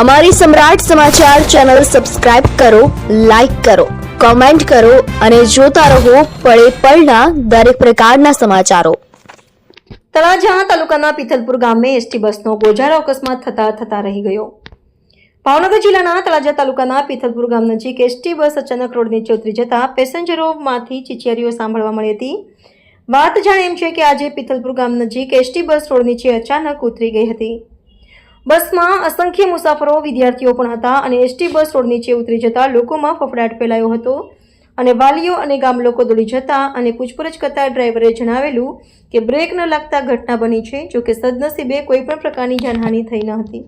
અમારી સમ્રાટ સમાચાર channel subscribe કરો, લાઇક કરો, કોમેન્ટ કરો અને જોતા રહો પળે પળના દરેક પ્રકારના સમાચારો. તળાજા તાલુકાના પિથલપુર ગામે એસટી બસનો ગોજારો અકસ્માત થતા થતા રહી ગયો. ભાવનગર જિલ્લાના તળાજા તાલુકાના પિથલપુર ગામ નજીક એસટી બસ અચાનક રોડ નીચે ઉતરી જતા પેસેન્જરોમાંથી ચીચિયારીઓ સાંભળવા મળી હતી. વાત જાણે એમ છે કે આજે પિથલપુર ગામ નજીક એસટી બસ રોડ નીચે અચાનક ઉતરી ગઈ હતી. બસમાં અસંખ્ય મુસાફરો, વિદ્યાર્થીઓ પણ હતા અને એસટી બસ રોડ નીચે ઉતરી જતા લોકોમાં ફફડાટ ફેલાયો હતો. અને વાલીઓ અને ગામ લોકો દોડી જતા અને પૂછપરછ કરતા ડ્રાઈવરે જણાવેલું કે બ્રેક ન લાગતા ઘટના બની છે જોકે સદનસીબે કોઈપણ પ્રકારની જાનહાનિ થઈ ન હતી.